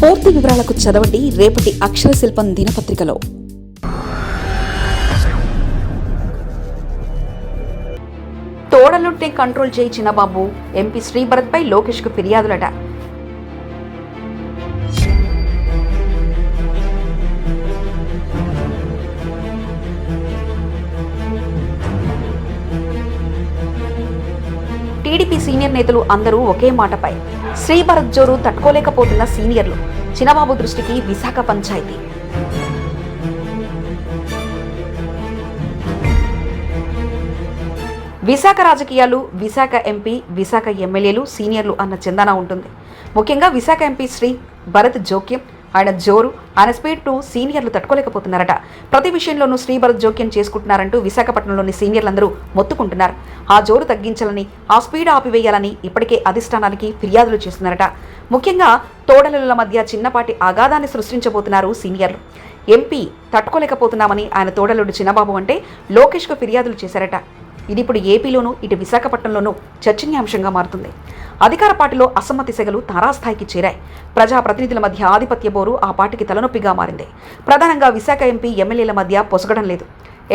పూర్తి వివరాలకు చదవండి రేపటి అక్షర శిల్పం దినపత్రికలో. తోడలుంటే కంట్రోల్ చేయి చిన్నబాబు. ఎంపీ శ్రీభరత్పై లోకేష్కు ఫిర్యాదులట. టీడీపీ సీనియర్ నేతలు అందరూ ఒకే మాటపై. శ్రీభరత్ జోరు తట్టుకోలేకపోతున్న సీనియర్లు. చిన్నబాబు దృష్టికి విశాఖ పంచాయతీ. విశాఖ రాజకీయాలు విశాఖ ఎంపీ విశాఖ ఎమ్మెల్యేలు సీనియర్లు అన్న చందన ఉంటుంది. ముఖ్యంగా విశాఖ ఎంపీ శ్రీ భరత్ జోక్యం. ఆయన జోరు ఆయన స్పీడ్ను సీనియర్లు తట్టుకోలేకపోతున్నారట. ప్రతి విషయంలోనూ శ్రీభరత్ జోక్యం చేసుకుంటున్నారంటూ విశాఖపట్నంలోని సీనియర్లందరూ మొత్తుకుంటున్నారు. ఆ జోరు తగ్గించాలని ఆ స్పీడ్ ఆపివేయాలని ఇప్పటికే అధిష్టానానికి ఫిర్యాదులు చేస్తున్నారట. ముఖ్యంగా తోడలుల మధ్య చిన్నపాటి అగాధాన్ని సృష్టించబోతున్నారు సీనియర్లు. ఎంపీ తట్టుకోలేకపోతున్నామని ఆయన తోడలుడు చిన్నబాబు అంటే లోకేష్కు ఫిర్యాదులు చేశారట. ఇది ఇప్పుడు ఏపీలోనూ ఇటు విశాఖపట్నంలోనూ చర్చనీయాంశంగా మారుతుంది. అధికార పార్టీలో అసమ్మతి సెగలు తారాస్థాయికి చేరాయి. ప్రజాప్రతినిధుల మధ్య ఆధిపత్య బోరు ఆ పార్టీకి తలనొప్పిగా మారింది. ప్రధానంగా విశాఖ ఎంపీ ఎమ్మెల్యేల మధ్య పొసగడం లేదు.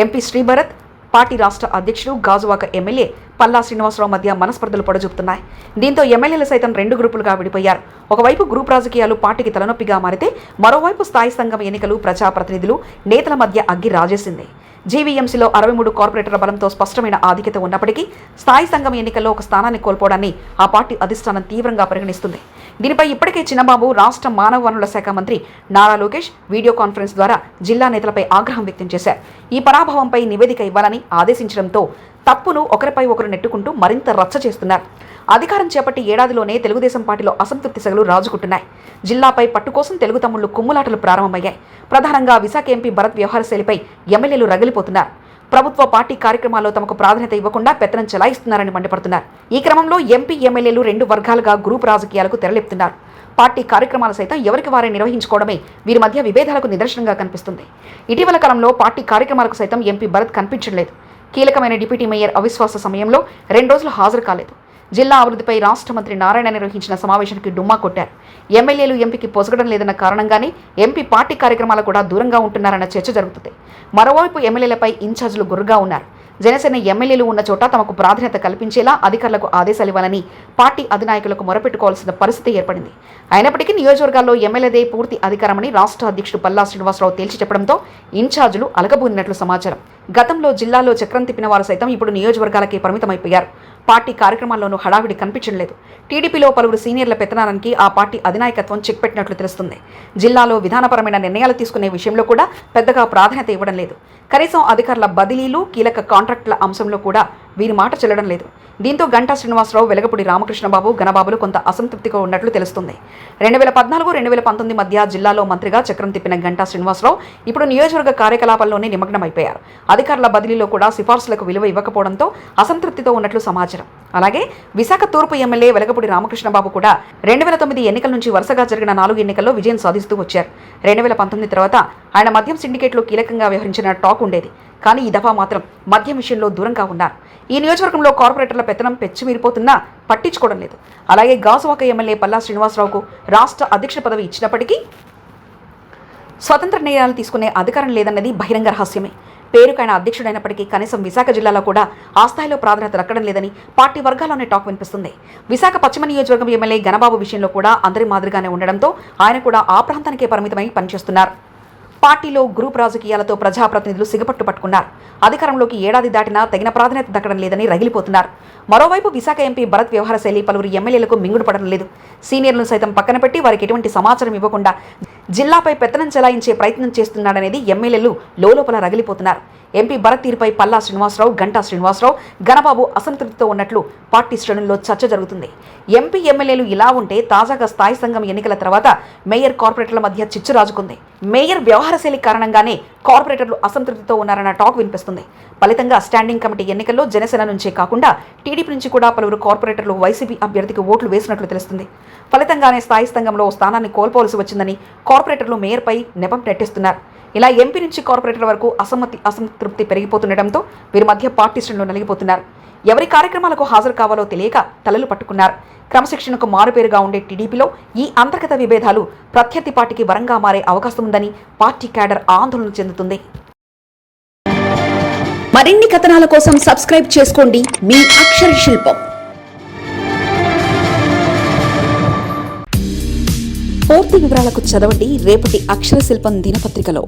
ఎంపీ శ్రీభరత్ పార్టీ రాష్ట్ర అధ్యక్షుడు గాజువాక ఎమ్మెల్యే పల్లా శ్రీనివాసరావు మధ్య మనస్పర్ధలు పొడజూపుతున్నాయి దీంతో ఎమ్మెల్యేలు సైతం రెండు గ్రూపులుగా విడిపోయారు. ఒకవైపు గ్రూప్ రాజకీయాలు పార్టీకి తలనొప్పిగా మారితే మరోవైపు స్థాయి సంఘం ఎన్నికలు ప్రజాప్రతినిధులు నేతల మధ్య అగ్గి రాజేసింది. జీవీఎంసీలో అరవై మూడు కార్పొరేటర్ల బలంతో స్పష్టమైన ఆధిక్యత ఉన్నప్పటికీ స్థాయి సంఘం ఎన్నికల్లో ఒక స్థానాన్ని కోల్పోవడాన్ని ఆ పార్టీ అధిష్టానం తీవ్రంగా పరిగణిస్తుంది. దీనిపై ఇప్పటికే చిన్నబాబు రాష్ట్ర మానవ వనరుల శాఖ మంత్రి నారా లోకేష్ వీడియో కాన్ఫరెన్స్ ద్వారా జిల్లా నేతలపై ఆగ్రహం వ్యక్తం చేశారు. ఈ పరాభవంపై నివేదిక ఇవ్వాలని ఆదేశించడంతో తప్పును ఒకరిపై ఒకరు నెట్టుకుంటూ మరింత రచ్చ చేస్తున్నారు. అధికారం చేపట్టి ఏడాదిలోనే తెలుగుదేశం పార్టీలో అసంతృప్తి సెగలు రాజుకుంటున్నాయి. జిల్లాపై పట్టు కోసం తెలుగు తమ్ముళ్ళు కుమ్ములాటలు ప్రారంభమయ్యాయి. ప్రధానంగా విశాఖ ఎంపీ భరత్ వ్యవహార శైలిపై ఎమ్మెల్యేలు రగిలిపోతున్నారు. ప్రభుత్వ పార్టీ కార్యక్రమాల్లో తమకు ప్రాధాన్యత ఇవ్వకుండా పెత్తనం చెలాయిస్తున్నారని మండిపడుతున్నారు. ఈ క్రమంలో ఎంపీ ఎమ్మెల్యేలు రెండు వర్గాలుగా గ్రూప్ రాజకీయాలకు తెరలేపుతున్నారు. పార్టీ కార్యక్రమాలు సైతం ఎవరికి వారే నిర్వహించుకోవడమే వీరి మధ్య విభేదాలకు నిదర్శనంగా కనిపిస్తుంది. ఇటీవల కాలంలో పార్టీ కార్యక్రమాలకు సైతం ఎంపీ భరత్ కనిపించడం లేదు. కీలకమైన డిప్యూటీ మేయర్ అవిశ్వాస సమయంలో రెండు రోజులు హాజరు కాలేదు. జిల్లా అభివృద్ధిపై రాష్ట్ర మంత్రి నారాయణ నిర్వహించిన సమావేశానికి డుమ్మా కొట్టారు. ఎమ్మెల్యేలు ఎంపీకి పొసగడం లేదన్న కారణంగానే ఎంపీ పార్టీ కార్యక్రమాలు కూడా దూరంగా ఉంటున్నారన్న చర్చ జరుగుతుంది. మరోవైపు ఎమ్మెల్యేలపై ఇన్ఛార్జీలు గుర్రుగా ఉన్నారు. జనసేన ఎమ్మెల్యేలు ఉన్న చోట తమకు ప్రాధాన్యత కల్పించేలా అధికారులకు ఆదేశాలు ఇవ్వాలని పార్టీ అధినాయకులకు మొరపెట్టుకోవాల్సిన పరిస్థితి ఏర్పడింది. అయినప్పటికీ నియోజకవర్గాల్లో ఎమ్మెల్యేదే పూర్తి అధికారమని రాష్ట్ర అధ్యక్షుడు పల్లా శ్రీనివాసరావు తేల్చి చెప్పడంతో ఇన్ఛార్జీలు అలగబూనినట్లు సమాచారం. గతంలో జిల్లాలో చక్రం తిప్పిన వారు సైతం ఇప్పుడు నియోజకవర్గాలకే పరిమితమైపోయారు. పార్టీ కార్యక్రమాల్లోనూ హడావిడి కనిపించడం లేదు. టీడీపీలో పలువురు సీనియర్ల పెత్తనానికి ఆ పార్టీ అధినాయకత్వం చెక్ పెట్టినట్లు తెలుస్తుంది. జిల్లాలో విధానపరమైన నిర్ణయాలు తీసుకునే విషయంలో కూడా పెద్దగా ప్రాధాన్యత ఇవ్వడం లేదు. కనీసం అధికారుల బదిలీలు కీలక కాంట్రాక్టుల అంశంలో కూడా వీరి మాట చెల్లడం లేదు. దీంతో గంటా శ్రీనివాసరావు వెలగపూడి రామకృష్ణబాబు ఘనబాబులు కొంత అసంతృప్తిగా ఉన్నట్లు తెలుస్తుంది. రెండు వేల పద్నాలుగు రెండు వేల పంతొమ్మిది మధ్య జిల్లాలో మంత్రిగా చక్రం తిప్పిన గంటా శ్రీనివాసరావు ఇప్పుడు నియోజకవర్గ కార్యకలాపాల్లోనే నిమగ్నమైపోయారు. అధికారుల బదిలీలో కూడా సిఫార్సులకు విలువ ఇవ్వకపోవడంతో అసంతృప్తితో ఉన్నట్లు సమాచారం. అలాగే విశాఖ తూర్పు ఎమ్మెల్యే వెలగపూడి రామకృష్ణబాబు కూడా రెండు వేల తొమ్మిది ఎన్నికల నుంచి వరుసగా జరిగిన నాలుగు ఎన్నికల్లో విజయం సాధిస్తూ వచ్చారు. రెండు వేల పంతొమ్మిది తర్వాత ఆయన మద్యం సిండికేట్లో కీలకంగా వ్యవహరించిన టాక్ ఉండేది. కానీ ఈ దఫా మాత్రం మద్యం విషయంలో దూరంగా ఉన్నారు. ఈ నియోజకవర్గంలో కార్పొరేటర్ల పెత్తనం పెచ్చిమీరిపోతున్నా పట్టించుకోవడం లేదు. అలాగే గాసువాక ఎమ్మెల్యే పల్లా శ్రీనివాసరావుకు రాష్ట్ర అధ్యక్ష పదవి ఇచ్చినప్పటికీ స్వతంత్ర నిర్ణయాలు తీసుకునే అధికారం లేదన్నది బహిరంగ రహస్యమే. పేరుకైన అధ్యక్షుడైనప్పటికీ కనీసం విశాఖ జిల్లాలో కూడా ఆ స్థాయిలో ప్రాధాన్యత దక్కడం లేదని పార్టీ వర్గాల్లోనే టాక్ వినిపిస్తుంది. విశాఖ పశ్చిమ నియోజకవర్గం ఎమ్మెల్యే గణబాబు విషయంలో కూడా అందరి మాదిరిగానే ఉండడంతో ఆయన కూడా ఆ ప్రాంతానికే పరిమితమై పనిచేస్తున్నారు. పార్టీలో గ్రూప్ రాజకీయాలతో ప్రజాప్రతినిధులు సిగపట్టు పట్టుకున్నారు. అధికారంలోకి ఏడాది దాటినా తగిన ప్రాధాన్యత దక్కడం లేదని రగిలిపోతున్నారు. మరోవైపు విశాఖ ఎంపీ భరత్ వ్యవహార శైలి పలువురు ఎమ్మెల్యేలకు మింగుడు పడడం లేదు. సీనియర్లను సైతం పక్కన పెట్టి వారికి ఎటువంటి సమాచారం ఇవ్వకుండా జిల్లాపై పెత్తనం చెలాయించే ప్రయత్నం చేస్తున్నాడనేది ఎమ్మెల్యేలు లోలోపల రగిలిపోతున్నారు. ఎంపీ భరత్ తీరుపై పల్లా శ్రీనివాసరావు గంటా శ్రీనివాసరావు గణబాబు అసంతృప్తితో ఉన్నట్లు పార్టీ శ్రేణుల్లో చర్చ జరుగుతుంది. ఎంపీ ఎమ్మెల్యేలు ఇలా ఉంటే తాజాగా స్థాయి సంఘం ఎన్నికల తర్వాత మేయర్ కార్పొరేటర్ల మధ్య చిచ్చు రాజుకుంది. మేయర్ వ్యవహార వ్యవహారశైలి కారణంగానే కార్పొరేటర్లు అసంతృప్తితో ఉన్నారన్న టాక్ వినిపిస్తుంది. ఫలితంగా స్టాండింగ్ కమిటీ ఎన్నికల్లో జనసేన నుంచే కాకుండా టీడీపీ నుంచి కూడా పలువురు కార్పొరేటర్లు వైసీపీ అభ్యర్థికి ఓట్లు వేసినట్లు తెలుస్తుంది. ఫలితంగానే స్థాయి సంఘంలో ఓ స్థానాన్ని కోల్పోవలసి వచ్చిందని కార్పొరేటర్లు మేయర్పై నెపం నెట్టిస్తున్నారు. ఇలా ఎంపీ నుంచి కార్పొరేటర్ వరకు అసమ్మతి అసంతృప్తి పెరిగిపోతుండటంతో వీరి మధ్య పార్టీ శ్రేణులు నలిగిపోతున్నారు. ఎవరి కార్యక్రమాలకు హాజరు కావాలో తెలియక తలలు పట్టుకున్నారు. క్రమశిక్షణకు మారుపేరుగా ఉండే టీడీపీలో ఈ అంతర్గత విభేదాలు ప్రత్యర్థి పార్టీకి వరంగా మారే అవకాశం ఉందని పార్టీ క్యాడర్ ఆందోళన చెందుతుంది. మరిన్ని కథనాల కోసం సబ్స్క్రైబ్ చేసుకోండి. మీ అక్షర శిల్పం. పూర్తి వివరాలకు చదవండి. రేపటి అక్షర శిల్పం దినపత్రికలో.